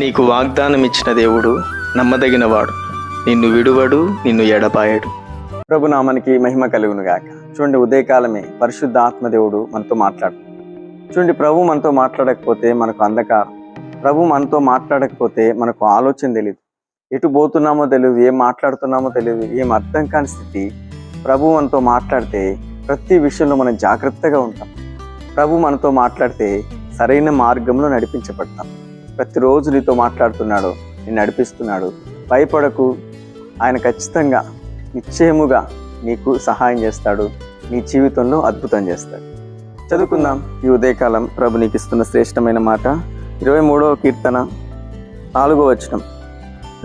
నీకు వాగ్దానం ఇచ్చిన దేవుడు నమ్మదగినవాడు. నిన్ను విడువడు నిన్ను ఎడపాయడు ప్రభు నామానికి మహిమ కలుగునుగాక చూడండి ఉదయకాలమే పరిశుద్ధ ఆత్మదేవుడు మనతో మాట్లాడు. చూడండి ప్రభు మనతో మాట్లాడకపోతే మనకు అంధకారం. ప్రభు మనతో మాట్లాడకపోతే మనకు ఆలోచన తెలియదు ఎటు పోతున్నామో తెలియదు ఏం మాట్లాడుతున్నామో తెలియదు ఏం అర్థం కాని స్థితి. ప్రభు మనతో మాట్లాడితే ప్రతి విషయంలో మనం జాగ్రత్తగా ఉంటాం. ప్రభు మనతో మాట్లాడితే సరైన మార్గంలో నడిపించబడతాం. ప్రతిరోజు నీతో మాట్లాడుతున్నాడు నేను నడిపిస్తున్నాడు. భయపడకు. ఆయన ఖచ్చితంగా నిశ్చయముగా నీకు సహాయం చేస్తాడు. నీ జీవితంలో అద్భుతం చేస్తాడు. చదువుకుందాం. ఈ ఉదయకాలం ప్రభు నీకు ఇస్తున్న శ్రేష్టమైన మాట. ఇరవై మూడవ కీర్తన నాలుగో వచనం.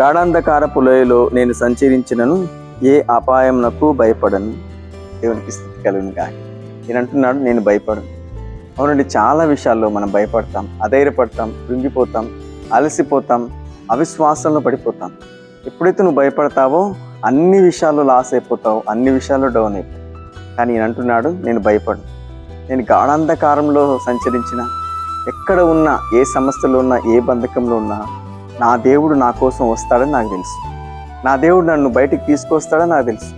గాఢాంధకారపు లోయలో నేను సంచరించినను ఏ అపాయం నాకు భయపడను. దేవునికి స్థితి కలుగును కానీ నేను అంటున్నాడు నేను భయపడను. అవునండి చాలా విషయాల్లో మనం భయపడతాం అధైర్యపడతాం కృంగిపోతాం అలసిపోతాం అవిశ్వాసంలో పడిపోతాం. ఎప్పుడైతే నువ్వు భయపడతావో అన్ని విషయాల్లో లాస్ అయిపోతావు అన్ని విషయాల్లో డౌన్ అయిపోతావు. కానీ ఈయన అంటున్నాడు నేను భయపడను. నేను గాఢాంధకారంలో సంచరించిన ఎక్కడ ఉన్నా ఏ సమస్యలో ఉన్నా ఏ బంధకంలో ఉన్నా నా దేవుడు నా కోసం వస్తాడని నాకు తెలుసు. నా దేవుడు నన్ను బయటికి తీసుకొస్తాడని నాకు తెలుసు.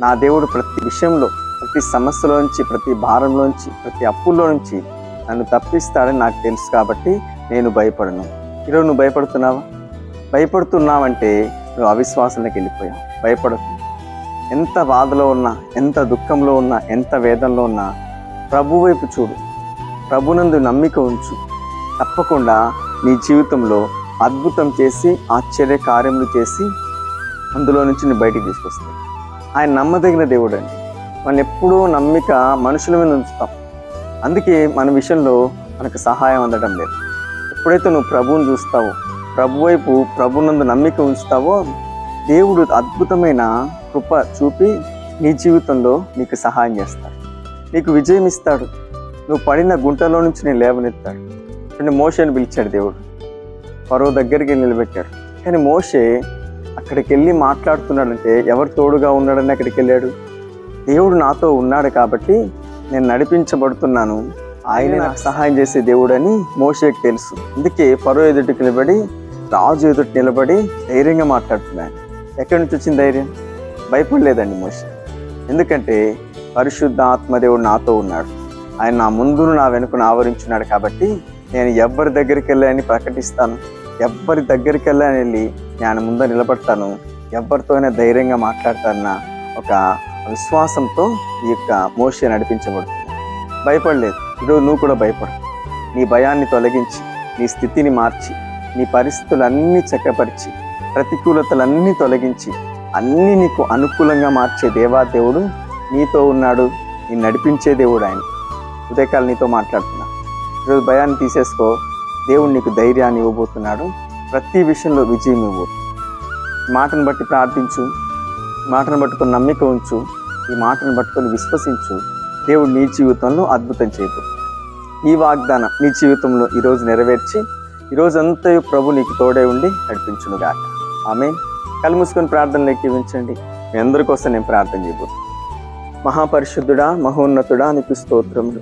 నా దేవుడు ప్రతి విషయంలో ప్రతి సమస్యలోంచి ప్రతి భారంలోంచి ప్రతి అప్పుల్లో నుంచి నన్ను తప్పిస్తాడని నాకు తెలుసు కాబట్టి నేను భయపడను. ఈరోజు నువ్వు భయపడుతున్నావా? భయపడుతున్నావంటే నువ్వు అవిశ్వాసంలోకి వెళ్ళిపోయావు. భయపడకు. ఎంత బాధలో ఉన్నా ఎంత దుఃఖంలో ఉన్నా ఎంత వేదనలో ఉన్నా ప్రభు వైపు చూడు. ప్రభునందు నమ్మిక ఉంచు. తప్పకుండా నీ జీవితంలో అద్భుతం చేసి ఆశ్చర్య కార్యములు చేసి అందులో నుంచి నువ్వు బయటికి తీసుకొస్తావు. ఆయన నమ్మదగిన దేవుడు అండి మనం ఎప్పుడూ నమ్మిక మనుషుల మీద ఉంచుతాం. అందుకే మన విషయంలో మనకు సహాయం అందడం లేదు. ఎప్పుడైతే నువ్వు ప్రభువుని చూస్తావో ప్రభు వైపు ప్రభునందు నమ్మిక ఉంచుతావో దేవుడు అద్భుతమైన కృప చూపి నీ జీవితంలో నీకు సహాయం చేస్తాడు. నీకు విజయం ఇస్తాడు. నువ్వు పడిన గుంటలో నుంచి నేను లేవనెత్తాడు. చూడండి మోషేని పిలిచాడు దేవుడు. పరో దగ్గరికి నిలబెట్టాడు. కానీ మోషే అక్కడికి వెళ్ళి మాట్లాడుతున్నాడంటే ఎవరు తోడుగా ఉన్నాడని అక్కడికి వెళ్ళాడు? దేవుడు నాతో ఉన్నాడు కాబట్టి నేను నడిపించబడుతున్నాను. ఆయన నాకు సహాయం చేసే దేవుడని మోషేకి తెలుసు. అందుకే పరో ఎదుటికి నిలబడి రాజు ఎదుటి నిలబడి ధైర్యంగా మాట్లాడుతున్నాను. ఎక్కడి నుంచి వచ్చింది ధైర్యం? భయపడలేదండి మోషే. ఎందుకంటే పరిశుద్ధ ఆత్మదేవుడు నాతో ఉన్నాడు. ఆయన నా ముందును నా వెనుకను ఆవరించున్నాడు కాబట్టి నేను ఎవ్వరి దగ్గరికి వెళ్ళని ప్రకటిస్తాను. ఎవ్వరి దగ్గరికి వెళ్ళని వెళ్ళి నేను ముందు నిలబడతాను. ఎవరితోనే ధైర్యంగా మాట్లాడతానన్న ఒక విశ్వాసంతో ఈ యొక్క మోషే నడిపించబడుతుంది. భయపడలేదు. ఈరోజు నువ్వు కూడా భయపడు. నీ భయాన్ని తొలగించి నీ స్థితిని మార్చి నీ పరిస్థితులన్నీ చక్కపరిచి ప్రతికూలతలన్నీ తొలగించి అన్నీ నీకు అనుకూలంగా మార్చే దేవాదేవుడు నీతో ఉన్నాడు. నీ నడిపించే దేవుడు ఆయన. ఉదయకాలు నీతో మాట్లాడుతున్నా. ఈరోజు భయాన్ని తీసేసుకో. దేవుడు నీకు ధైర్యాన్ని ఇవ్వబోతున్నాడు. ప్రతి విషయంలో విజయం ఇవ్వు మాటను బట్టి ప్రార్థించు. మాటను పట్టుకొని నమ్మిక ఉంచు. ఈ మాటను పట్టుకొని విశ్వసించు. దేవుడు నీ జీవితంలో అద్భుతం చేయదు. ఈ వాగ్దానం నీ జీవితంలో ఈరోజు నెరవేర్చి ఈరోజు ప్రభు నీకు తోడే ఉండి నడిపించునుగాక ఆమె కళ్ళు మూసుకొని ప్రార్థనలు ఎక్కివించండి మీ అందరి కోసం నేను ప్రార్థన చేయబోతున్నాను. మహాపరిశుద్ధుడా మహోన్నతుడా నీకు స్తోత్రములు.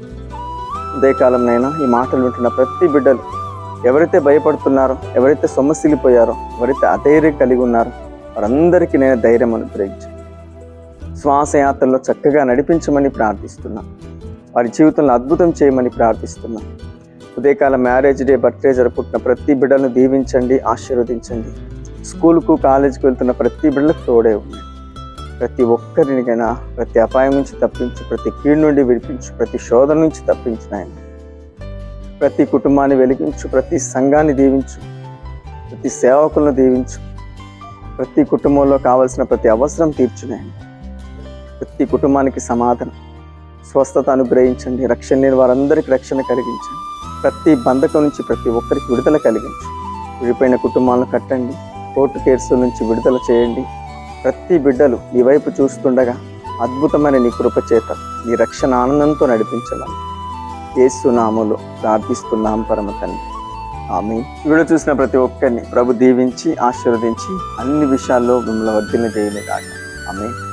ఉదయకాలంనైనా ఈ మాటలు వింటున్న ప్రతి బిడ్డలు ఎవరైతే భయపడుతున్నారో ఎవరైతే సొమ్మసిల్లిపోయారో ఎవరైతే అధైర్యం కలిగి ఉన్నారో వారందరికీ నేను ధైర్యం అనుగ్రహించు. శ్వాసయాత్రలో చక్కగా నడిపించమని ప్రార్థిస్తున్నా. వారి జీవితంలో అద్భుతం చేయమని ప్రార్థిస్తున్నా. ఉదయకాల మ్యారేజ్ డే బర్త్డే జరుపుకున్న ప్రతి బిడ్డను దీవించండి ఆశీర్వదించండి. స్కూల్కు కాలేజీకి వెళ్తున్న ప్రతి బిడ్డలకు తోడే ఉన్నాయి ప్రతి ఒక్కరినికైనా ప్రతి అపాయం నుంచి తప్పించు ప్రతి కీడు నుండి విడిపించు ప్రతి శోధన నుంచి తప్పించినాయన ప్రతి కుటుంబాన్ని వెలిగించు ప్రతి సంఘాన్ని దీవించు ప్రతి సేవకులను దీవించు. ప్రతి కుటుంబంలో కావలసిన ప్రతి అవసరం తీర్చునేయండి. ప్రతి కుటుంబానికి సమాధానం స్వస్థత అనుగ్రహించండి రక్షణ లేని వారందరికీ రక్షణ కలిగించండి. ప్రతి బంధకం నుంచి ప్రతి ఒక్కరికి విడుదల కలిగించండి. విడిపోయిన కుటుంబాలను కట్టండి కోర్టు కేసుల నుంచి విడుదల చేయండి. ప్రతి బిడ్డలు నీ వైపు చూస్తుండగా అద్భుతమైన నీ కృపచేత నీ రక్షణ ఆనందంతో నడిపించమని. ఏసునాములో ప్రార్థిస్తున్నాం పరమ తండ్రి. ఆమె వీడియో చూసిన ప్రతి ఒక్కరిని ప్రభు దీవించి ఆశీర్వదించి అన్ని విషయాల్లో మిమ్మల్ని వర్ధిల్ల చేయని కాక. ఆమె